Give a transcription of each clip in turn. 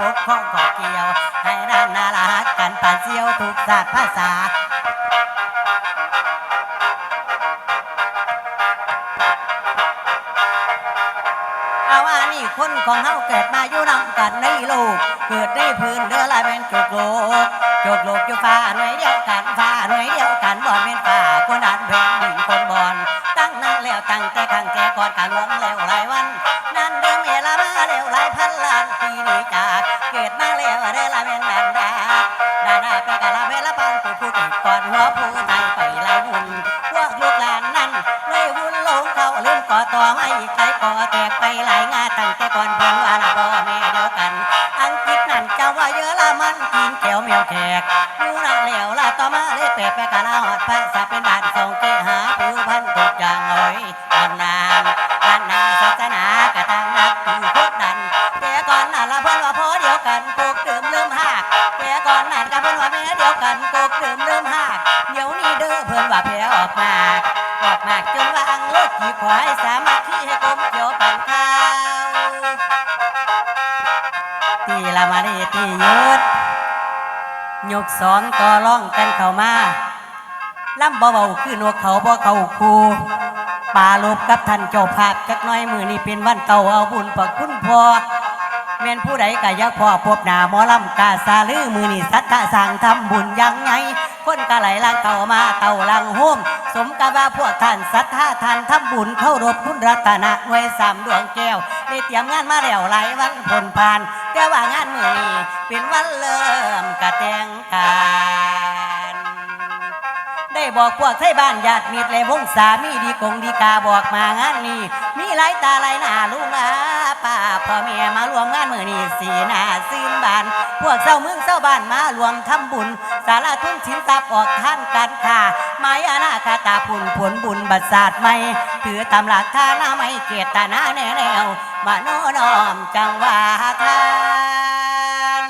รีปกครองกอเกี่ยว ให้ด้านนาลาฮักกันปานเซียวทุกศาสตร์ภาษาเอาว่านี่คนของเฮาเกิดมาอยู่นำกันในโลก เกิดในพื้นเดือละเป็นจุกโลกจุกโลกอยู่ฟ้าหน่วยเดียวกันฟ้าหน่วยเดียวกันบ่อนเป็นฟ้าคนอันแผ่นดินคนบอน ตั้งนานแล้วตั้งแต่ขังแต่ก่อนการหลวงแล้วหลายวัน มาแล้วได้ละเป็นนันดาดาดาไปกะละเวลาปานผู้ผู้เกิดก่อนหัวผู้ไทยไปลายหุ่นพวกลูกหลานนั่นเลยหุ่นลงเขาลืมก่อต่อไม่ใครก่อแตกไปหลายงาตั้งแต่ก่อนเพิ่นว่าละพ่อแม่เดียวกัน อังกฤษนั่นเจ้าว่าเยอะละมันกินแก้วเมียวแขกอยู่นั่นแล้วละต่อมาเลยแปะไปกะละหอดภาษาเป็นบ้านทรง เด้อเพิ่นว่าแพ้ออกมากออกมากจนวางโลกขี่ควายสามัคคีให้กลมเกี่ยวปันข้าวตีละมาดีตียุดยกสองต่อร่องกันเข้ามาล่ำเบาๆคือนวกเขาบ่เขาคูป่าลบกับท่านเจ้าภาพจักหน้อยมือนี่เป็นวันเก่าเอาบุญประคุณพอแม่นผู้ใดก็ยากพ่อพบหน้าหมอลำกาซาลือมือนี่สัทธะสั่งทำบุญยังไง คนกะไหลลังเก่ามาเก่าลังโฮมสมกับว่าพวกท่านศรัทธาท่านทำบุญเข้ารบคุณรัตนะไว้สามดวงแก้วได้เตรียมงานมาแล้วหลายวันผลผ่าน แต่ว่างานมือนี้เป็นวันเริ่มกระแตงกา ได้บอกพวกไทยบ้านญาติมิตรและวงสามีดีกงดีกาบอกมางานนี้ มีหลายตาหลายหน้าลุงอาป้าพ่อแม่มารวมงานมือนี้สีหน้าซื่นบาน พวกเจ้าเมืองเจ้าบ้านมารวมทำบุญ สาราทุนชินทรัพย์ออกท่านการค้าไม้อนาคาตาผุนผลบุญบัตศาสตร์ไม่ถือตำหลักท่านาไม่เกียรตนาแนแนวมาโนน้อมจังหวาทาน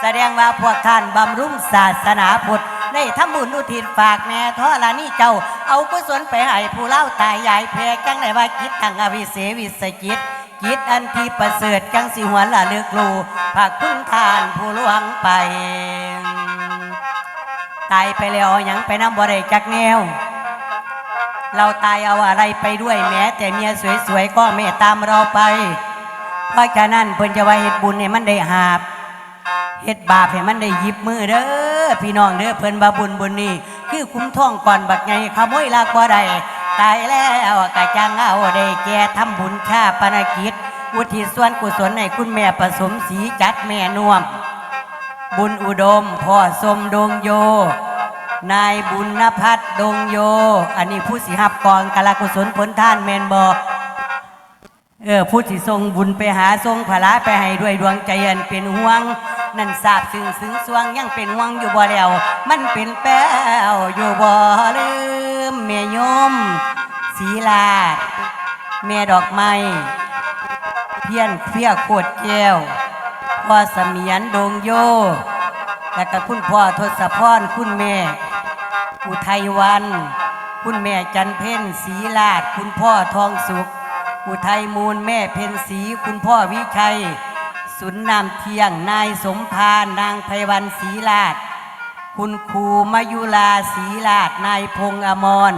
แสดงว่าพวกท่านบำรุงศาสนาพุทธ ได้ทำบุญอุทิศฝากแม่ทอลานี่เจ้า เอากุศลไปให้ผู้เล่าตายยายแพรจังได้ว่าจิตตังอวิเศวิสจิตจิตอันที่ประเสริฐจังสิหัวละเลือกลูภาคคุณทานผู้ล่วงไป ตายไปแล้วเอยังไปน้ำบ่ได้จักแนวเราตายเอาอะไรไปด้วยแม้ แต่เมียสวยๆก็ไม่ตามเราไป เพราะฉะนั้นเพิ่นจะไว่าเฮ็ดบุญเนี่ยมันได้หาบ เฮ็ดบาปให้มันได้ยิบมือเด้อพี่น้องเด้อเพิ่นบาบุญบุญนี่คือคุ้มท่องก่อนบักไงขโมยลากบ่ได้ตายแล้วกะจังเอาได้แก่ทำบุญชาปนกิจ อุทิศส่วนกุศลให้คุณแม่ผสมสีจัดแม่นวม บุญอุดมพ่อสมดงโย นายบุญนพัฒน์ดงโย อันนี้ผู้สิหับกองกาลกุศลผลท่านแมนบอเออผู้ที่ทรงบุญไปหาทรงผละไปให้ด้วยดวงใจอันเป็นห่วง นั่นทราบซึ้งซึ้งสวงยังเป็นห่วงอยู่บ่แล้ว มันเป็นแป้วอยู่บ่ลืมแม่ยมศีลาดแม่ดอกไม้เพี้ยนเพี้ยโคดแก้วพ่อสมียนดงโย และก็คุณพ่อทศพรคุณแม่ อุทัยวัน คุณแม่จันเพ็ญศรีลาด คุณพ่อทองสุข อุทัยมูลแม่เพ็ญศรีคุณพ่อวิชัย สุนนามเที่ยง นายสมพานนางไพวันศรีลาดคุณครูมายุลาศรีลาดนายพงษ์อมร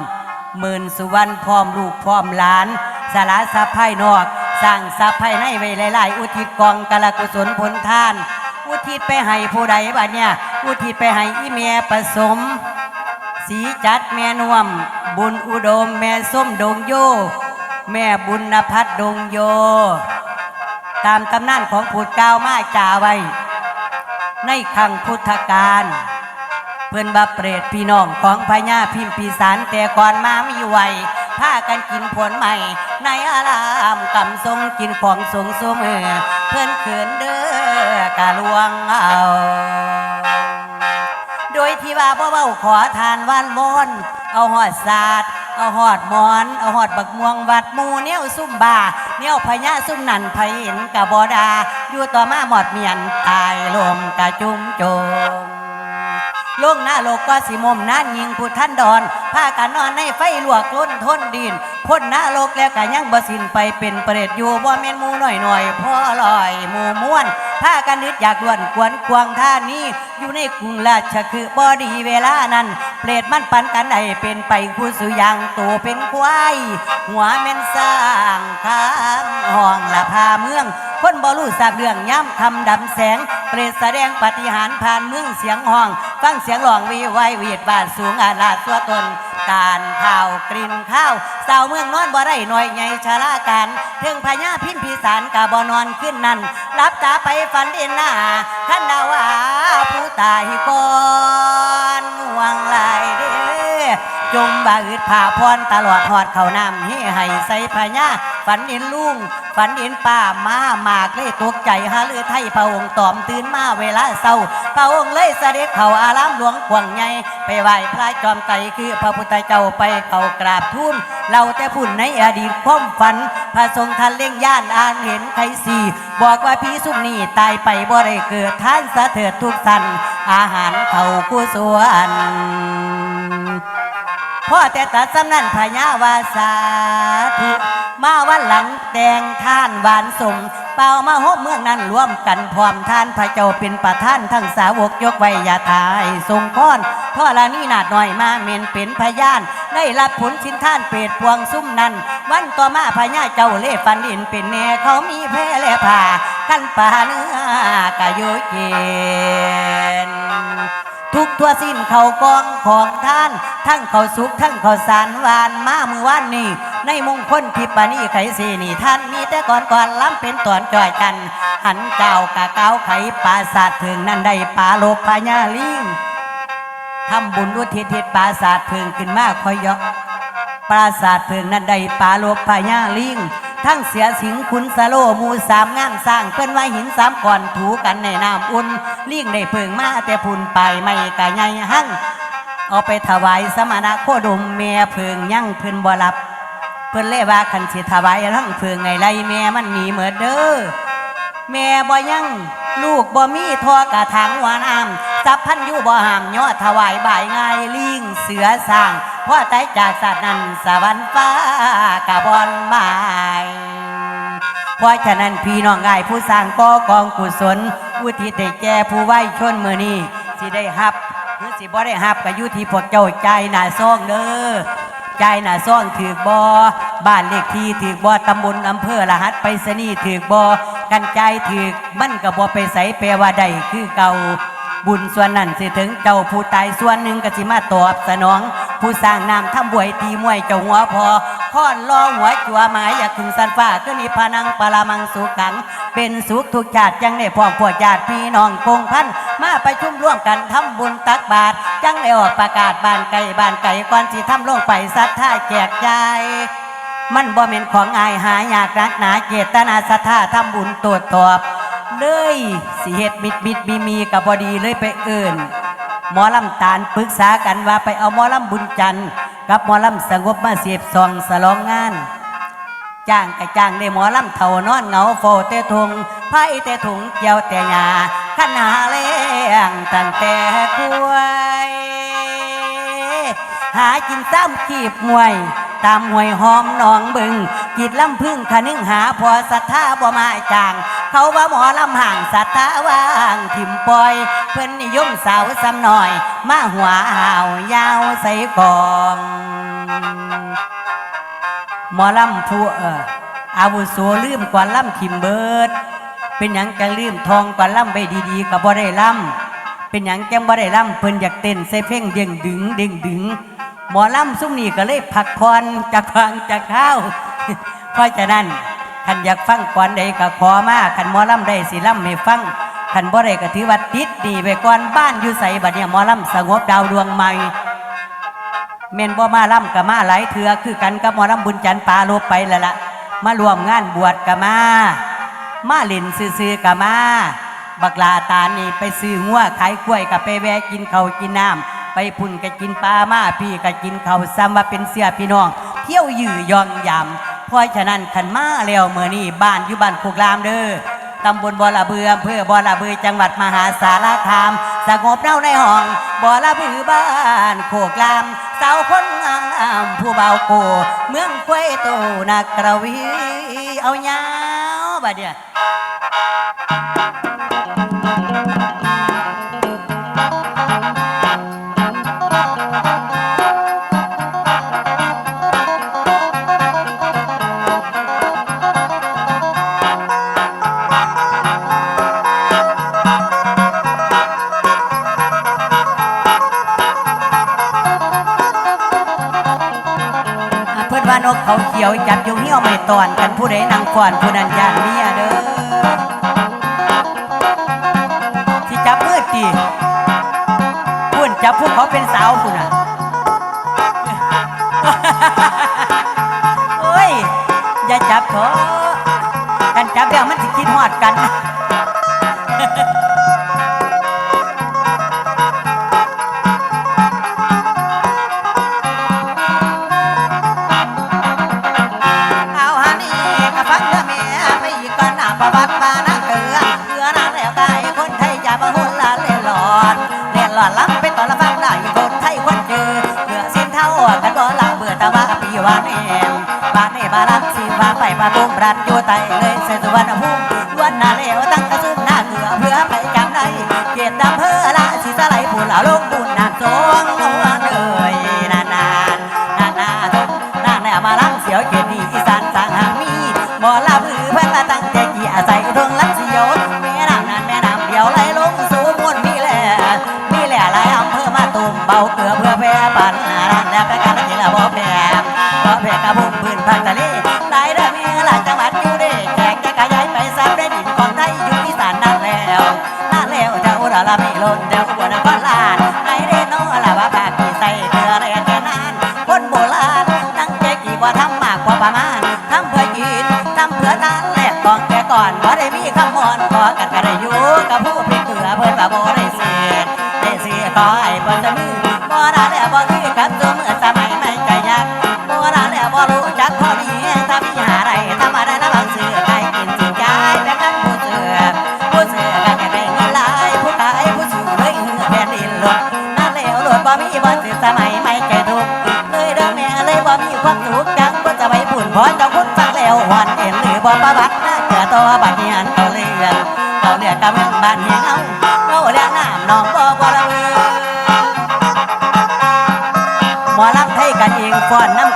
หมื่นสุวรรณพร้อมลูกพร้อมหลาน สาระสัพย์ภายนอก สร้างสัพย์ภายในไว้หลายๆ อุทิศกองกาลกุศลผลทาน อุทิศไปให้ผู้ใดบ้านเนี่ย อุทิศไปให้อีเมียผสม สีจัดแม่นวม บุญอุดม แม่ส้มดงโย แม่บุญนพัฒน์ดงโย ตามตำนานของผูดกาวมาจ่าไว้ ในขังพุทธการเพื่อนบาเปรตพี่น้องของพญาพิมพีสารแต่ก่อนมามีไว้พากันกินผลใหม่ ในอารามกำทรงกินของสงสมือเพื่อนเขินเด้อกะลวงเอา โดยที่ว่าบ่เว้าขอทานว่านวอนเอาหอดศาสตร์ เอาหอดมอน เอาหอดบักม่วงวัดมูเนียวซุ่มบาเนียวพญาซุ่มนันไผเห็นกะบอดา อยู่ต่อมาหมอดเมียนตายลมกะจุ้มโจมลงหน้าโลกก็สิมมนั่นยิงผู้ท่านดอนผ้ากันนอนในไฟลวกล้นทนดินพ้นหน้าโลกแล้วก็ยังบ่สินไปเป็นเปรตอยู่บ่แม่นมูหน่อยหน่อยๆพ่อลอยหมูม้วนผ้ากันนึดอยากด่วนกวนควงท่านี้ อยู่ในกรุงราชคือบ่ดีเวลานั้น เปรตมันปันกันให้เป็นไปคู่สุยางตัวเป็นควายหัวแม่นสร้างค้างห้องละพาเมือง คนบ่รู้ทราบเรื่องย้ำคำดำแสง เปรตแสดงปฏิหารผ่านเมืองเสียงห้อง ฟังเสียงร้องวีไวเวียดบาดสูงอาลาดตัวตนการข่าวกลิ่นข้าวสาวเมืองนอนบ่ได้หน่อยใหญ่ชาลาการถึงพญาพินพิสารกาบ่นอนขึ้นนั่นรับตาไปฝันเด่นหน้าขันดาวาผู้ตายก่อน ห่ จมบาอึดผ่าพรตลอดหอดเขาน้ำให้ให้ใส่พญาฝันเห็นลุงฝันเห็นป้ามาหมากเลยตกใจฮาเลือไทยพระองค์ตอมตื่นมาเวลาเศร้าพระองค์เลยเสด็จเขาอารามหลวงกวางใหญ่ไปไหว้พระจอมไตคือพระพุทธเจ้าไปเขากราบทูลเราแต่พุ่นในอดีตความฝัน พระทรงทันเล่งย่านอ่านเห็นใครสี่บอกว่าพี่สุมนี่ตายไปบ่ได้เกิดท่านสะเถิดทุกสันอาหารเขากู้สวน พ่อแต่ตัดสำนันพญาวาสาธุมาวันหลังแตงท่านหวานสมเป่ามาหบเมืองนั้นร่วมกันพร้อมท่านพระเจ้าเป็นประท่านทั้งสาวกยกไว้ยาทายทรงพรพ่อละนี่นาดหน่อยมาเมนเป็นพยาน ได้รับผลชิ้นท่านเปรตพวงซุ้มนั้น วันต่อมาพญาเจ้าเล่ฟันดินเป็นแน่เขามีแพ้และผ่าขั้นป่าเนื้อกะโยเกน ทุกทั่วสิ้นเขากองของท่าน ทั้งเขาสุขทั้งเขาสารวานมามือวานนี่ในมงคลทิปานีไขสีนี่ท่านมีแต่ก่อนก่อนล้ำเป็นตอนจ่อยกัน หันเจ้ากะเก้าไขปราศาสตร์ถึงนั่นได้ปลาโลกพญาลิงทำบุญอุทิศเทศปราศาสตร์ถึงขึ้นมาคอยยาะปราสาทเพิงนันใดปาโลกพญาลิง ทั้งเสียสิงคุณสโลมูสามงามสร้างเปิ้นไว้หินสามก่อนถูกันในน้ำอุ่นเลิงได้เพิงมาแต่พุ่นไปไม่กะใหญ่หั่งเอาไปถวายสมณะโคดมแม่เพิงยั่งเพิ่นบ่รับเพิ่นเลยว่าคันสิถวายทั้งเพิงไงไรแม่มันหนีเหมือเด้อแม่บ่ยังลูกบ่มีทอกระถังหวานอา สับพันยูบ่หามย่อถวายบ่ายง่ายลิงเสือสร้างพ่อตายจากสัตว์นั้นสวรรค์ฟ้ากะบอนไม้เพราะฉะนั้นพี่น้องง่ายผู้สร้างก่อกองกุศลอุทิศให้แก่ผู้ไหวชนมือนี้สิได้ฮับหรือสิบ่ได้ฮับก็อยู่ที่พวกเจ้าใจหน้าซ่องเด้อใจหน้าซ่องถือบอบ้านเลขที่ถือบอตำบลอำเภอรหัสไปรษณีย์ถือบอกันใจถือมันก็บอไปใสแปลว่าใดคือเก่า บุญส่วนนั้นสิถึงเจ้าผู้ตายส่วนหนึ่งก็สิมาตอบสนอง ผู้สร้างน้ำทำบวยตีมวยเจ้าหัวพอค้อนลอหัวจัวหมายอยากถึงสันฟ้าก็นิพพานังปรามังสุขัง เป็นสุขทุกชาติจังได้พร้อมพวกญาติพี่น้องกงพันมาไปชุมร่วมกันทำบุญตักบาตรจังได้ออกประกาศบานไก่บานไก่ก่อนสิทำลงไปสัตย์ทธาแจกจ่ายมันบ่เป็นของอายหายากนักหนาเจตนาศรัทธาทำบุญตรวจตอบ เลยสิเฮ็ดบิดบิดมีมีกับบอดีเลยไปเอิ่นหมอลำตาลปรึกษากันว่าไปเอาหมอลำบุญจันทร์กับหมอลำสงบมาเสียบซองสลองงาน จ้างกะจ้างได้หมอลำเท่านอนเหงาโฟแต่ทงไพ่แต่ถุงเกี่ยวแต่หยาขนาเลี้ยงตั้งแต่คุยหากินซ้ำขีบมวย ตามหวยหอมหนองบึงกิดลำพึ่งขะนึงหาพอศรัทธาบ่มาจาง เขาว่าหมอลำห่างศรัทธาว่างทิมปอย เพิ่นนิยมสาวซ้ำหน่อย มาหัวห่าวยาวใส่กองหมอลำผู้เอออาวุโสลืมกว่าล่ำทิมเบิด เป็นหยังจังลืมทองกว่าล่ำไปดีๆกับบ่ได้ล่ำเป็นหยังจังบ่ได้ล่ำเพิ่นอยากเต้นใส่เพลงเด้งดึงเด้งดึง หมอลำซุ่มนี้ก็เลยพักผ่อนจากฟังจากข้าวเพราะฉะนั้นคันอยากฟังก่อนใดก็ขอมาคันหมอลำได้สิลำให้ฟังคันบ่ได้ก็ถือว่าติดดีไปก่อนบ้านอยู่ใส่บัดเนี่ยหมอลำสงบดาวดวงใหม่แม่นบ่มาล่ำกับมาหลายเถือคือกันกับหมอลำบุญจันทร์ปลาโลบไปแล้วละมารวมงานบวชกับมา มาเล่นซื้อๆกับมา บักลาตานี่ไปซื้องัวขายกล้วยกับไปแวะกินเขากินน้ำ ไปพุ่นก็กินปลามาพี่ก็กินเขาซ้ำว่าเป็นเสียพี่น้อง เที่ยวยื่อยองยำเพราะฉะนั้นขันมาแล้วเมื่อนี้บ้านอยู่บ้านโคกรามเด้อตำบลบ่อละเบืออำเภอบ่อละเบือจังหวัดมหาสารคามสงบเน่าในห้องบ่อละเบือบ้านโคกลามสาวคนงามผู้เบาโก เมืองควยโตนักกระวีเอายาวบัดเดีย เขาเขียวจับอยู่เหี้ยวไม่ตอนกันผู้ใดนั่งก่อนผู้นั้นยานเมียเด้อ ลังสีฟ้าไปปะตุ้มรันอยู่ไตเลยเสสุวรรณภูมิวันหน้าเลวตั้งกระซุ่มหน้าเกือเพื่อไปจำได้เกียรติดำเพื่อละสีสไลผู้เหล่าลงบุญนานสวงนวลเลยนานนานนานนานนานแน่มาลังเสียวเกียรติดีอีสานสร้างหางมีหมอลาบือเพื่อนละตั้งใจกี่อาศัยทงลักเสียวแม่น้ำนั้นแม่น้ำเดียวไหลลงสู่มวลมีแหล่มีแหล่หลายอำเภอมาตุ่มเบาเกลือเพื่อแพ้ปันร้านแล้วไปกันกินละบ่แพ้ บ่แพ้กระบุ่มพื้นภาคทะเลได้เด้อมีหลายจังหวัดอยู่เด้แขกจะขยายไปซับได้ดินของไทยอยู่อีสานนั่นแล้วนั่นแล้วจะอุดรละไม่ลนเดี๋ยวอุบลนครลาดไอ้เด้น้อละว่าภาคที่ใส่เกลืออะไรกันแค่นั้นคนโบราณตั้งใจกี่ว่าทำมากกว่าประมาณทำเพื่อกินทำเพื่อทานแลกกองแกก่อนบ่ได้มีคำมอนขอกันก็ได้อยู่กับผู้เป็นเกลือเพิ่นว่าบ่ได้เสียได้เสียขอให้เพิ่นจะมือบ่ได้แล้วบ่คือกับตัวเมื่อ บ่ปะบัดเกิดตัวบัดเฮียนตัวเลือนเขาเลือกกับเมืองบ้านเฮียนเอาเราเลี้ยงน้ำน้องบ่บ่ละเมือหมอลำไทยกันเองฟ้อนน้ำ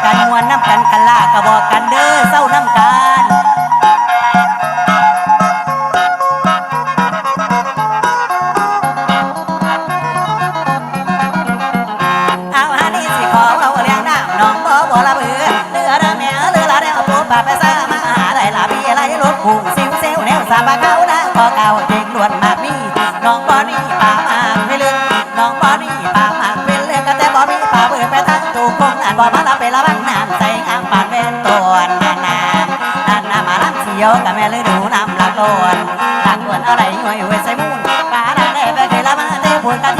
หลักวนอะไรหน่วยเวใส่มูนป่าดังได้ไปเคยละมาได้ผลกะเท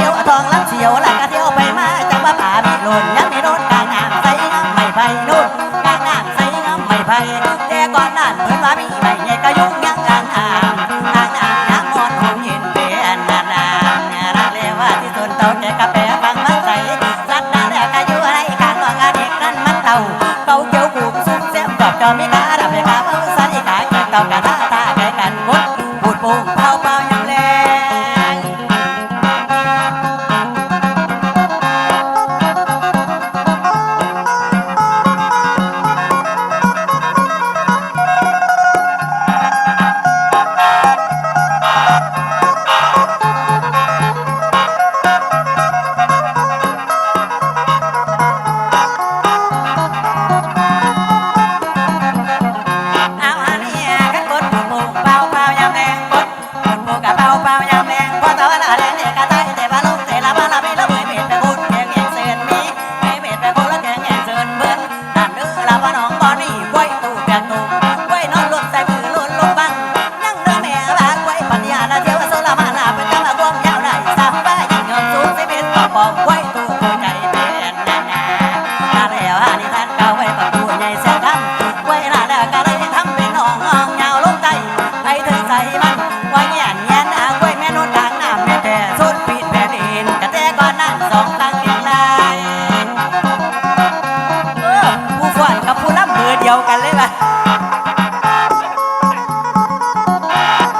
ี่ยวทอง ยวกันเลยล่ะ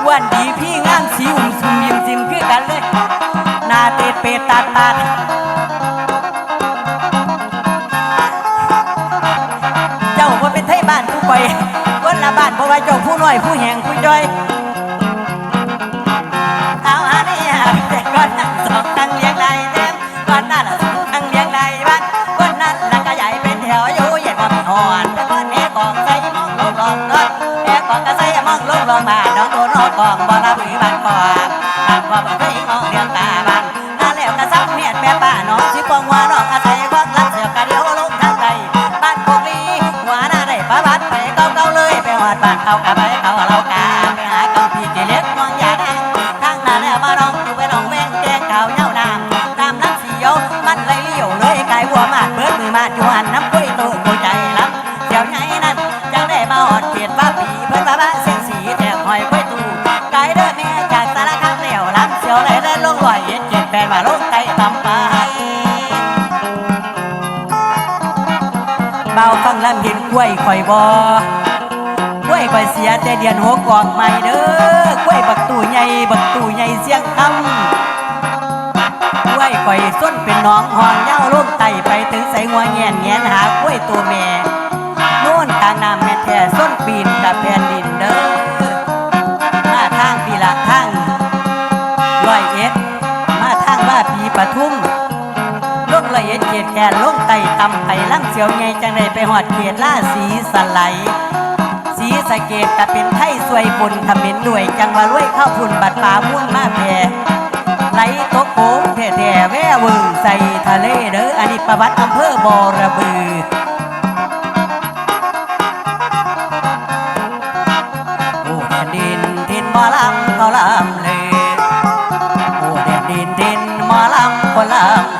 วันดีพี่งามสีอุ่มสุมยิ้มซิมคือกันเลยนาเตเปตาตาเจ้าว่าเป็นไทยบ้านผู้ไปคนละบ้านเพราะว่าเจ้าผู้น้อยผู้แห่งผู้ย่อย ม่กองก็ใส่มองลงลองมาน้องโดนน้องกองบ่รับหรือบ้านกองบ้านกองบ่เคยมองเรียงตาบ้านน่า จากสารคามเหลียวลำเสียวเลยได้ลงลอยเอ็ดเจ็ดแปดว่าลงไตตำไปเบาฟังลำเห็นกล้วยข่อยบอกล้วยข่อยเสียแต่เดือนหัวกองใหม่เด้อกล้วยบักตู่ใหญ่บักตู่ใหญ่เสียงคำกล้วยข่อยส้นเป็นน้องหอนเย้าล่มไตไปถึงใส่หัวแงนแงนหากล้วยตัวแม่โน่นกลางน้ำแม่แท้ส้นปีนกับแผ่นดินเด้อ ตาปีปทุมลงละเอียดเกียดแกนลงไตตำไตลังเสียวไงจังไดไปหอดเกียดล่าสีสไลด์สีสะเกตก็เป็นไทยสวยบุญขมิ้นด้วยจังว่ารวยข้าพุ่นบัดป่ามุ่นมาแผ่ไหลตกโค้งแท่ๆแว่วึงใส่ทะเลเด้ออันนี้ประวัติอำเภอบอระบือโอ้แดนดินทินหมอลำ เขาลำเลย โอ้แดนดินทินหมอลำเขาลำ